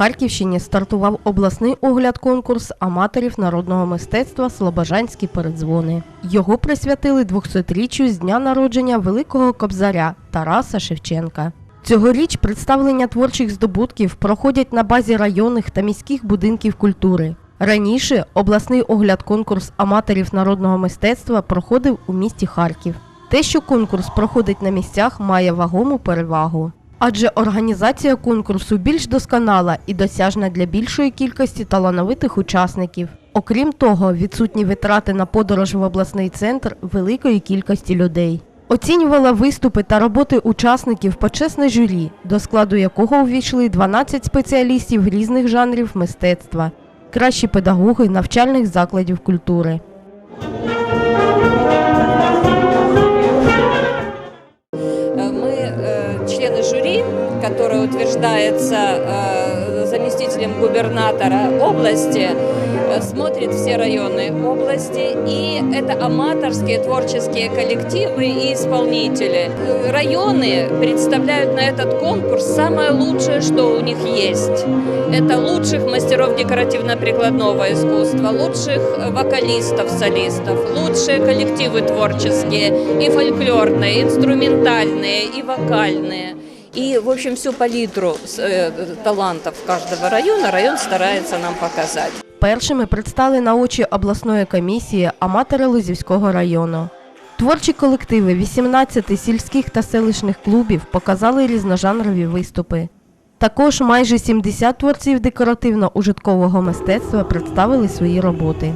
Харківщині стартував обласний огляд конкурс аматорів народного мистецтва Слобожанські передзвони. Його присвятили 200-річчю з дня народження великого кобзаря Тараса Шевченка. Цьогоріч представлення творчих здобутків проходять на базі районних та міських будинків культури. Раніше обласний огляд конкурс аматорів народного мистецтва проходив у місті Харків. Те, що конкурс проходить на місцях, має вагому перевагу. Адже організація конкурсу більш досконала і досяжна для більшої кількості талановитих учасників. Окрім того, відсутні витрати на подорож в обласний центр великої кількості людей. Оцінювала виступи та роботи учасників почесне журі, до складу якого увійшли 12 спеціалістів різних жанрів мистецтва, кращі педагоги навчальних закладів культури. Утверждается э, заместителем губернатора области, э, смотрит все районы области, и это аматорские творческие коллективы и исполнители. Районы представляют на этот конкурс самое лучшее, что у них есть. Это лучших мастеров декоративно-прикладного искусства, лучших э, вокалистов, солистов, лучшие коллективы творческие, и фольклорные, и инструментальные, и вокальные. И, в общем, всю палитру э, талантов каждого района район старается нам показать. Першими предстали на очі обласної комісії аматори Лозівського району. Творчі колективи 18 сільських та селищних клубів показали різножанрові виступи. Також майже 70 творців декоративно-ужиткового мистецтва представили свої роботи.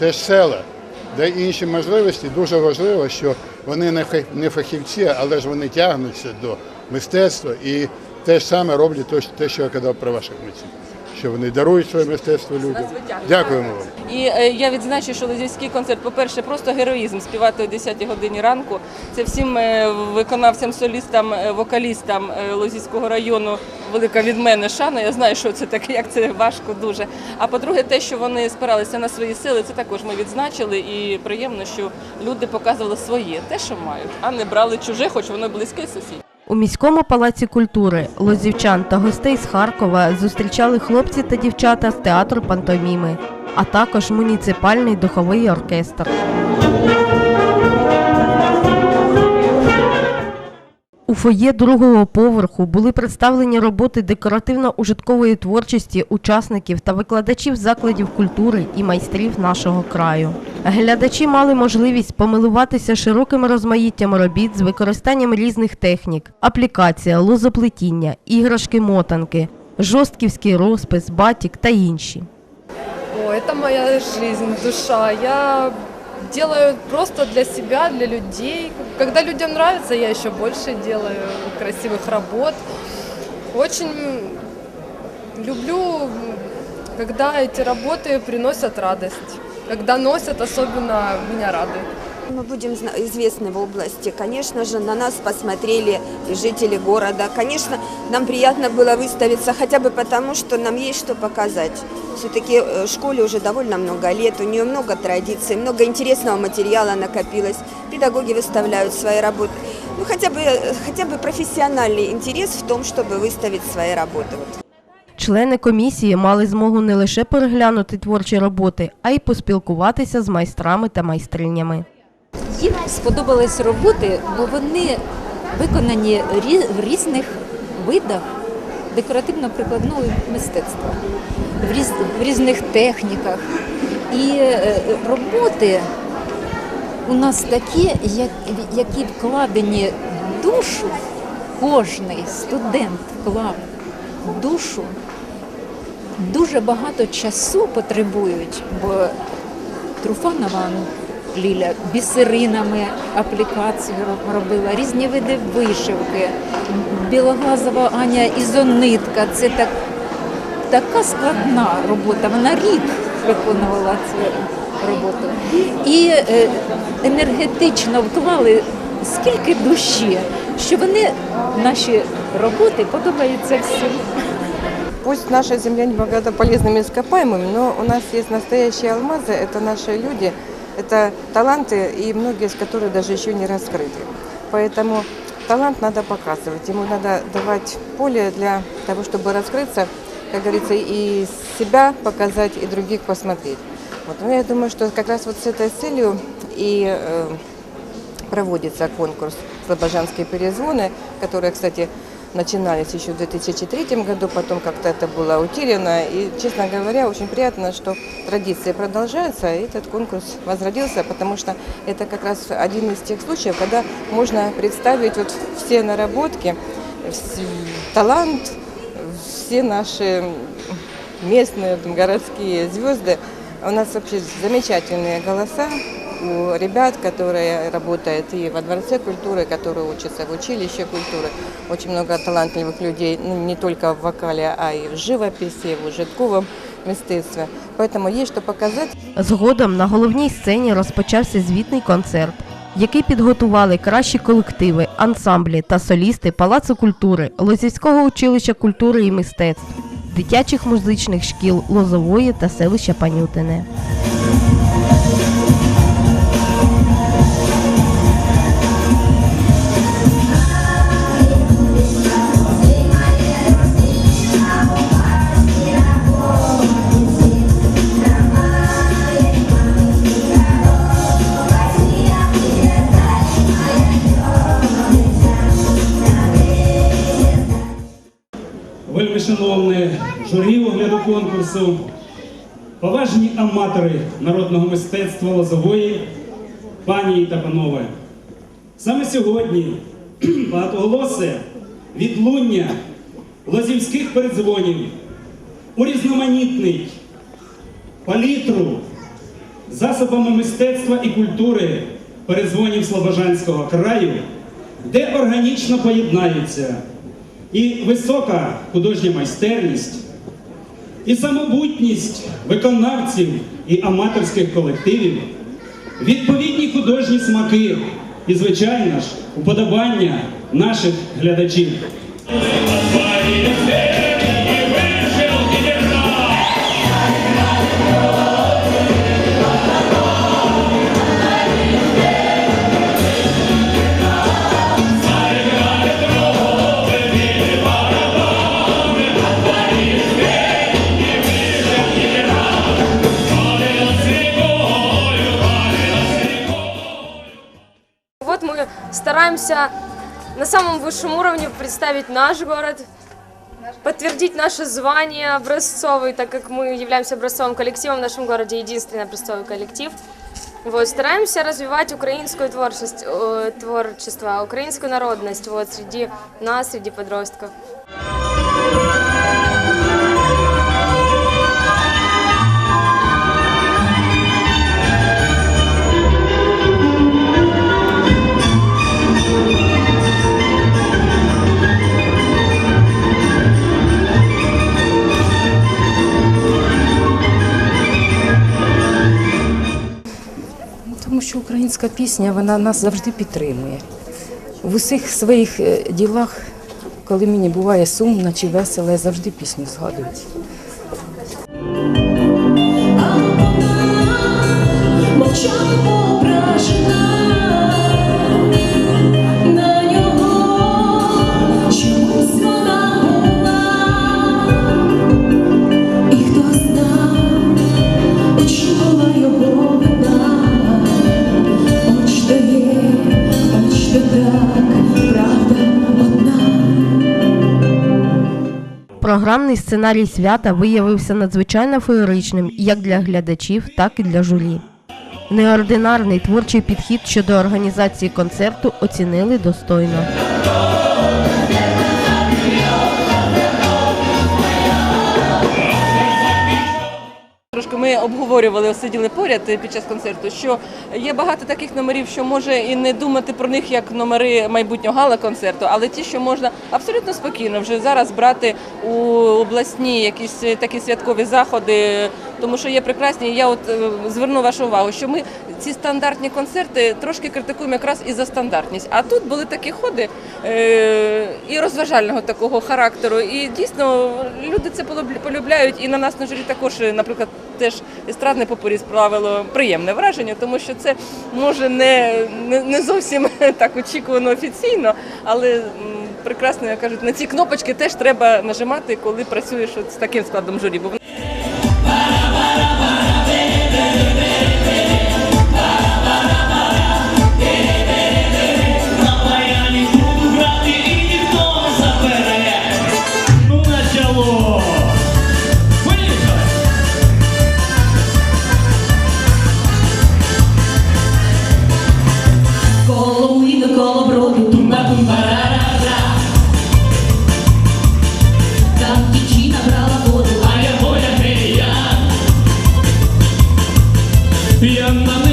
Це ж села, де інші можливості. Дуже важливо, що вони не фахівці, але ж вони тягнуться до мистецтва і те ж саме роблять те, що я казав про ваших митців. Що вони дарують своє мистецтво людям. Дякуємо вам. І е, я відзначу, що Лозівський концерт, по-перше, просто героїзм співати о 10 годині ранку. Це всім е, виконавцям, солістам, е, вокалістам е, Лозівського району велика від мене шана. Я знаю, що це таке, як це важко дуже. А по-друге, те, що вони спиралися на свої сили, це також ми відзначили. І приємно, що люди показували своє, те, що мають, а не брали чуже, хоч воно близьке сусід. У міському палаці культури лозівчан та гостей з Харкова зустрічали хлопці та дівчата з театру пантоміми, а також муніципальний духовий оркестр. У фоє другого поверху були представлені роботи декоративно-ужиткової творчості учасників та викладачів закладів культури і майстрів нашого краю. Глядачі мали можливість помилуватися широким розмаїттям робіт з використанням різних технік: аплікація, лозоплетіння, іграшки-мотанки, жорстківський розпис, батік та інші. О, это моя жизнь, душа. Я делаю просто для себя, для людей. Когда людям нравится, я еще больше делаю красивых работ. Очень люблю, когда эти работы приносят радость. Когда носят, особенно меня радует. Мы будем зна- известны в области. Конечно же, на нас посмотрели и жители города. Конечно, нам приятно было выставиться хотя бы потому, что нам есть что показать. Все-таки э, школе уже довольно много лет, у нее много традиций, много интересного материала накопилось. Педагоги выставляют свои работы. Ну, хотя бы, э, хотя бы профессиональный интерес в том, чтобы выставить свои работы. Вот. Члени комісії мали змогу не лише переглянути творчі роботи, а й поспілкуватися з майстрами та майстринями. Їм сподобались роботи, бо вони виконані в різних видах декоративно-прикладного мистецтва, в, різних техніках. І е, роботи у нас такі, які вкладені в душу, кожний студент вклав душу. Дуже багато часу потребують, бо Труфанова Ліля бісеринами аплікацію роб- робила, різні види вишивки. Білоглазова Аня ізонитка. Це так, така складна робота. Вона рік виконувала цю роботу. І е, енергетично вклали скільки душі, що вони, наші роботи, подобаються всім. Пусть наша земля не богата полезными ископаемыми, но у нас есть настоящие алмазы, это наши люди, это таланты, и многие из которых даже еще не раскрыты. Поэтому талант надо показывать, ему надо давать поле для того, чтобы раскрыться, как говорится, и себя показать, и других посмотреть. Вот, ну, я думаю, что как раз вот с этой целью и э, проводится конкурс «Слобожанские перезвоны», которые, кстати, начинались еще в 2003 году, потом как-то это было утеряно. И, честно говоря, очень приятно, что традиции продолжаются, и этот конкурс возродился, потому что это как раз один из тех случаев, когда можно представить вот все наработки, вс- талант, все наши местные, там, городские звезды. У нас вообще замечательные голоса у ребят, которые работают и во Дворце культуры, которые учатся в училище культуры. Очень много талантливых людей, ну, не только в вокале, а и в живописи, и в ужитковом мистецтве. Поэтому есть что показать. Згодом на головній сцені розпочався звітний концерт, який підготували кращі колективи, ансамблі та солісти Палацу культури, Лозівського училища культури і мистецтв, дитячих музичних шкіл Лозової та селища Панютине. Вельми шановне журі огляду конкурсу, поважні аматори народного мистецтва Лозової, пані та панове. Саме сьогодні багатоголосе відлуння лозівських передзвонів урізноманітний палітру засобами мистецтва і культури передзвонів Слобожанського краю, де органічно поєднаються і висока художня майстерність, і самобутність виконавців і аматорських колективів, відповідні художні смаки і, звичайно ж, уподобання наших глядачів. стараемся на самом высшем уровне представить наш город, подтвердить наше звание образцовый, так как мы являемся образцовым коллективом в нашем городе, единственный образцовый коллектив. Вот, стараемся развивать украинскую творчество, э, творчество, украинскую народность вот, среди нас, среди подростков. Українська пісня вона нас завжди підтримує. В усіх своїх е, ділах, коли мені буває сумно чи весело, я завжди пісню згадую. Програмний сценарій свята виявився надзвичайно феєричним як для глядачів, так і для журі. Неординарний творчий підхід щодо організації концерту оцінили достойно. Ми обговорювали, сиділи поряд під час концерту, що є багато таких номерів, що може і не думати про них як номери майбутнього гала-концерту, але ті, що можна абсолютно спокійно вже зараз брати у обласні якісь такі святкові заходи, тому що є прекрасні. Я от е, зверну вашу увагу, що ми ці стандартні концерти трошки критикуємо якраз і за стандартність. А тут були такі ходи е, і розважального такого характеру. І дійсно люди це полюбля- полюбляють. І на нас на журі також, е, наприклад, теж естрадне попорі справило приємне враження, тому що це може не, не, не зовсім так очікувано офіційно, але прекрасно як кажуть, на ці кнопочки теж треба нажимати, коли працюєш от з таким складом журі. Я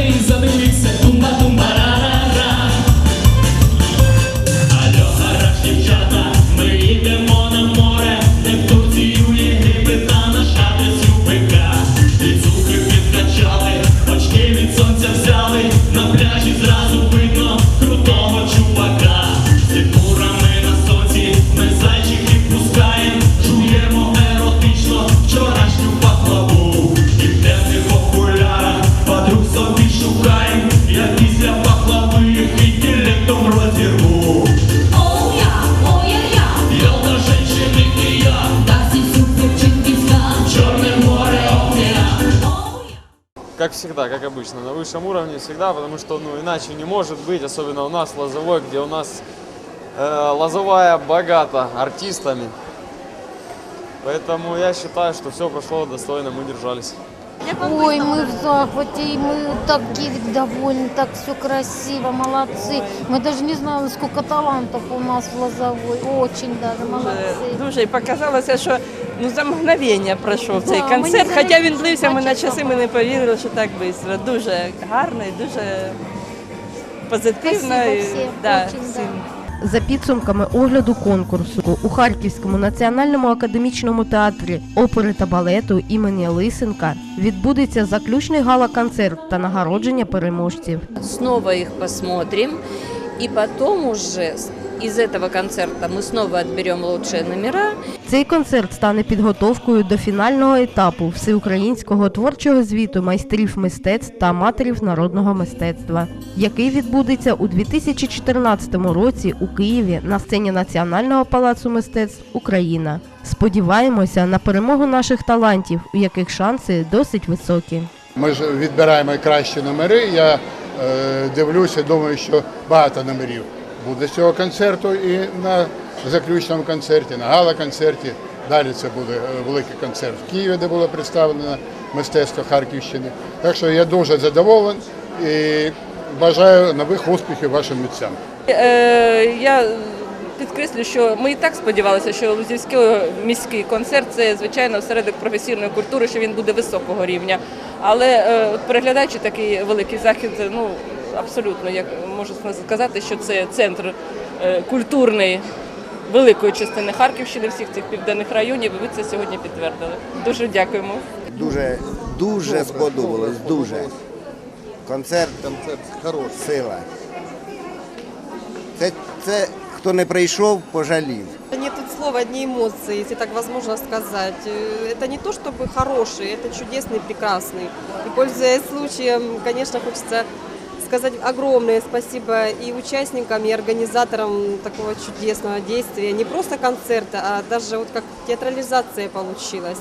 всегда, как обычно, на высшем уровне всегда, потому что ну, иначе не может быть, особенно у нас Лозовой, где у нас э, Лозовая богата артистами. Поэтому я считаю, что все прошло достойно, мы держались. Ой, мы в захвате, и мы такие довольны, так все красиво, молодцы. Мы даже не знали, сколько талантов у нас в Лозовой. Очень даже молодцы. дуже і показалося, що ну за мгновення пройшов цей Да, ми концерт. не Хоча він заметили, длився, ми на бачиш, часи ми не повірили, що так швидко. Дуже гарно і дуже позитивно. Спасибо і, всім, да, очень, да. всім. За підсумками огляду конкурсу у Харківському національному академічному театрі опери та балету імені Лисенка відбудеться заключний гала-концерт та нагородження переможців. Знову їх посмотрим. і потім уже из этого концерта мы снова отберем лучшие номера. Цей концерт стане підготовкою до фінального етапу всеукраїнського творчого звіту майстрів мистецтв та аматорів народного мистецтва, який відбудеться у 2014 році у Києві на сцені Національного палацу мистецтв Україна. Сподіваємося на перемогу наших талантів, у яких шанси досить високі. Ми ж відбираємо кращі номери. Я е, дивлюся, думаю, що багато номерів буде з цього концерту і на заключному концерті, на гала-концерті. Далі це буде е, великий концерт в Києві, де було представлено мистецтво Харківщини. Так що я дуже задоволений і бажаю нових успіхів вашим митцям. Е, я підкреслю, що ми і так сподівалися, що Лузівський міський концерт це звичайно осередок професійної культури, що він буде високого рівня. Але е, переглядаючи такий великий захід, ну абсолютно як можу сказати, що це центр е, культурний великої частини Харківщини, всіх цих південних районів. І ви це сьогодні підтвердили. Дуже дякуємо. Дуже, дуже сподобалось, дуже. Концерт, концерт хороший. Сила. Це, це хто не прийшов, пожалів. Нет тут слова, одни эмоции, если так возможно сказать. Э, Это не то чтобы хороший, это чудесный, прекрасный. И пользуясь случаем, конечно, хочется сказать огромное спасибо и участникам, и организаторам такого чудесного действия. Не просто концерта, а даже вот как театрализация получилась.